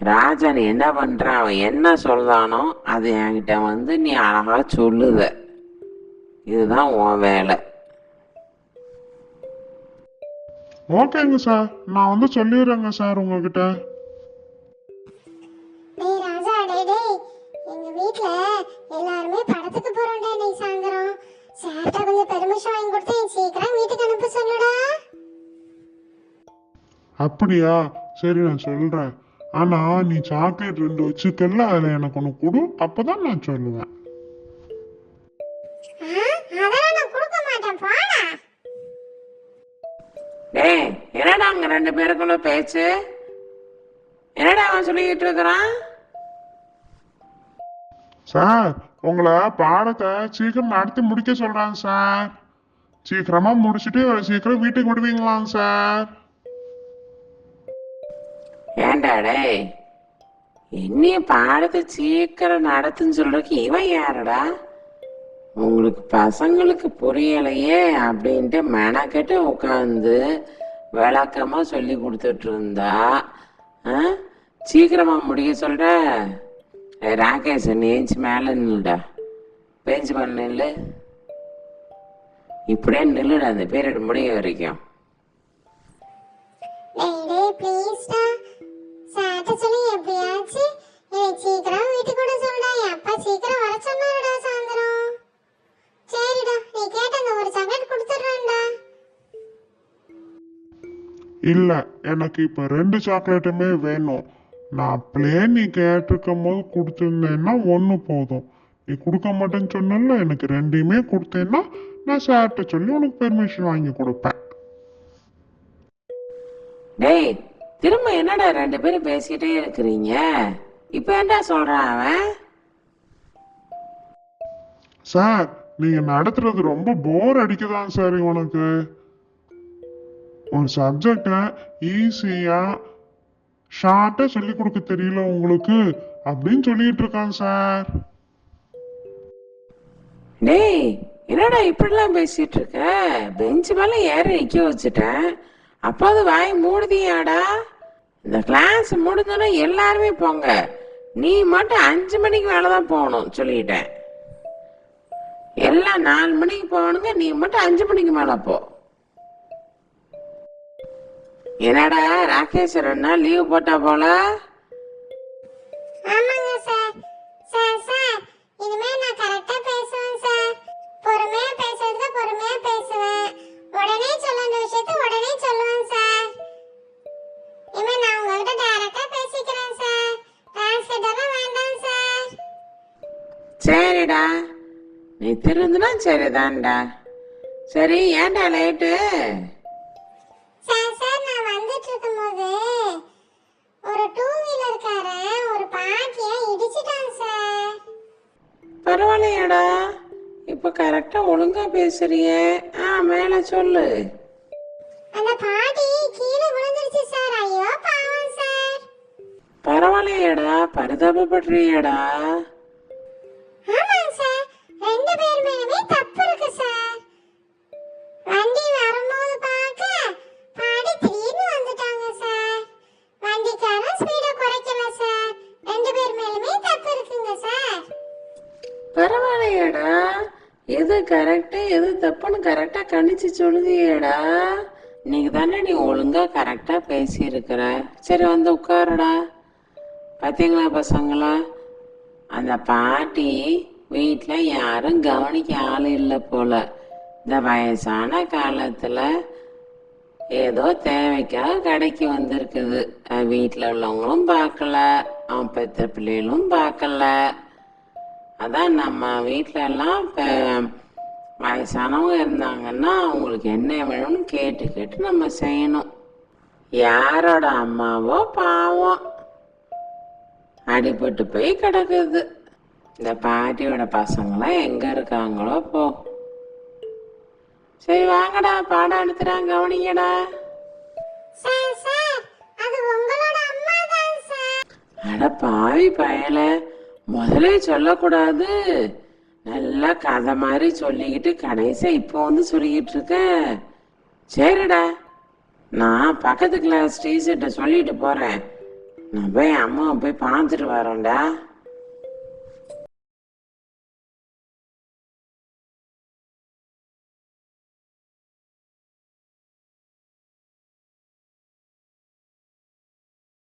ராஜன் என்ன பண்றான் அவன் என்ன சொல்றானோ அது என்கிட்ட வந்து நீ அழகா சொல்லுத. இதுதான் உன் வேலை. ஓகேங்க சார். நான் வந்து சொல்லிடுறேங்க சார் உங்ககிட்ட. டேய் ராஜா டேய் டேய். எங்க வீட்ல எல்லாருமே படத்துக்கு போறோம்டா நீ சாயந்தரம். சார்ட்ட கொஞ்சம் பெர்மிஷன் வாங்கி கொடுத்து சீக்கிரம் வீட்டுக்கு அனுப்ப சொல்லுடா. அப்படியா? சரி நான் சொல்றேன். ஆனா நீ சாக்லேட் ரெண்டு வச்சுக்கல அதுல எனக்கு ஒன்று கொடு. அப்பதான் நான் சொல்லுவேன். டேய் என்னடா அங்க ரெண்டு பேருக்குள்ள பேச்சு? என்னடா அவன் சொல்லிக்கிட்டு இருக்கிறான்? சார் உங்களை பாடத்தை சீக்கிரம் நடத்தி முடிக்க சொல்றாங்க சார். சீக்கிரமா முடிச்சிட்டு சீக்கிரம் வீட்டுக்கு விடுவீங்களாங்க சார். ஏண்டாடே டேய்? என்னைய பாடத்தை சீக்கிரம் நடத்துன்னு சொல்றதுக்கு இவன் யாருடா? உங்களுக்கு பசங்களுக்கு புரியலையே அப்படின்ட்டு மெனக்கெட்டு உட்காந்து விளக்கமாக சொல்லி கொடுத்துட்டு இருந்தா ஆ? முடிய சொல்கிற சொல்ற? ஏய், ராகேஷ் மேலே நில்லுடா. பேஞ்சு பண்ண நில்லு. இப்படியே நில்லுடா அந்த பீரியட் முடிய வரைக்கும். இல்ல எனக்கு இப்ப ரெண்டு சாக்லேட்டுமே வேணும். நான் அப்படியே நீ கேட்டிருக்கும் போது கொடுத்துருந்தேன்னா ஒன்று போதும். நீ கொடுக்க மாட்டேன்னு சொன்னல எனக்கு ரெண்டையுமே கொடுத்தேன்னா நான் சார்கிட்ட சொல்லி உனக்கு பெர்மிஷன் வாங்கி கொடுப்பேன். டேய் திரும்ப என்னடா ரெண்டு பேரும் பேசிக்கிட்டே இருக்கிறீங்க? இப்ப ஏன்டா சொல்றான் அவன்? சார் நீங்க நடத்துறது ரொம்ப போர் அடிக்குதான் சார் உனக்கு ஒரு சப்ஜெக்டை ஈஸியா ஷார்ட்டா சொல்லி கொடுக்க தெரியல உங்களுக்கு. அப்படின்னு சொல்லிட்டு இருக்காங்க சார் டேய் என்னடா இப்படிலாம் பேசிட்டு இருக்க? பெஞ்சு மேல ஏறி நிக்க வச்சுட்டேன். அப்பாவது வாய் மூடுதியாடா? இந்த கிளாஸ் முடிஞ்சோன்னா எல்லாருமே போங்க. நீ மட்டும் அஞ்சு மணிக்கு மேலே தான் போகணும் சொல்லிட்டேன். எல்லாம் நாலு மணிக்கு போகணுங்க நீ மட்டும் அஞ்சு மணிக்கு மேலே போ. என்னடா ராகேஷ் ரெண்டு லீவ் போட்டா போல? ஆமாங்க சார். சார் சார் இனிமே நான் கரெக்டா பேசுவேன் சார். பொறுமையா பேசுறதுக்கு பொறுமையா பேசுவேன். உடனே சொல்ல வேண்டிய விஷயத்த உடனே சொல்லுவேன் சார். இனிமே நான் உங்ககிட்ட டைரக்டா பேசிக்கிறேன் சார். டிரான்ஸ்லேட் எல்லாம் வேண்டாம் சார். சரிடா. நீ திருந்துனா சரிதான்டா. சரி ஏன்டா லேட்டு பரவாயில்லையாடா இப்ப கரெக்டா ஒழுங்கா பேசுறியே. ஆ மேல சொல்லு. அந்த பாட்டி கீழே விழுந்துருச்சு சார் ஐயோ பாவம் சார் பரவாயில்லையாடா பரிதாபப்படுறியாடா. ஆமாங்க சார் ரெண்டு பேர் மேலுமே தப்பு கரெக்டு எது தப்புன்னு கரெக்டாக கணிச்சு சொல்லுதியேடா. இன்னைக்கு தானே நீ ஒழுங்காக கரெக்டாக பேசியிருக்கிற. சரி வந்து உட்காருடா. பார்த்தீங்களா பசங்களா? அந்த பாட்டி வீட்டில் யாரும் கவனிக்க ஆள் இல்லை போல. இந்த வயசான காலத்தில் ஏதோ தேவைக்காக கடைக்கு வந்திருக்குது. வீட்டில் உள்ளவங்களும் பார்க்கல. அவன் பெற்ற பிள்ளைகளும் பார்க்கல. அதான் நம்ம வீட்டிலலாம் இப்போ வயசானவங்க இருந்தாங்கன்னா அவங்களுக்கு என்ன வேணும்னு கேட்டு கேட்டு நம்ம செய்யணும். யாரோட அம்மாவோ பாவம் அடிபட்டு போய் கிடக்குது. இந்த பாட்டியோட பசங்களாம் எங்க இருக்காங்களோ போ. சரி வாங்கடா பாடம் எடுத்துறாங்க கவனிங்கடா. சார் அட பாவி பயல முதல்ல சொல்லக்கூடாது. நல்லா கதை மாதிரி சொல்லிக்கிட்டு கடைசியாக இப்போ வந்து சொல்லிக்கிட்டு இருக்க. சரிடா. நான் பக்கத்து கிளாஸ் டீச்சர்கிட்ட சொல்லிட்டு போறேன். நான் போய் அம்மாவை போய் பார்த்துட்டு வரேன்டா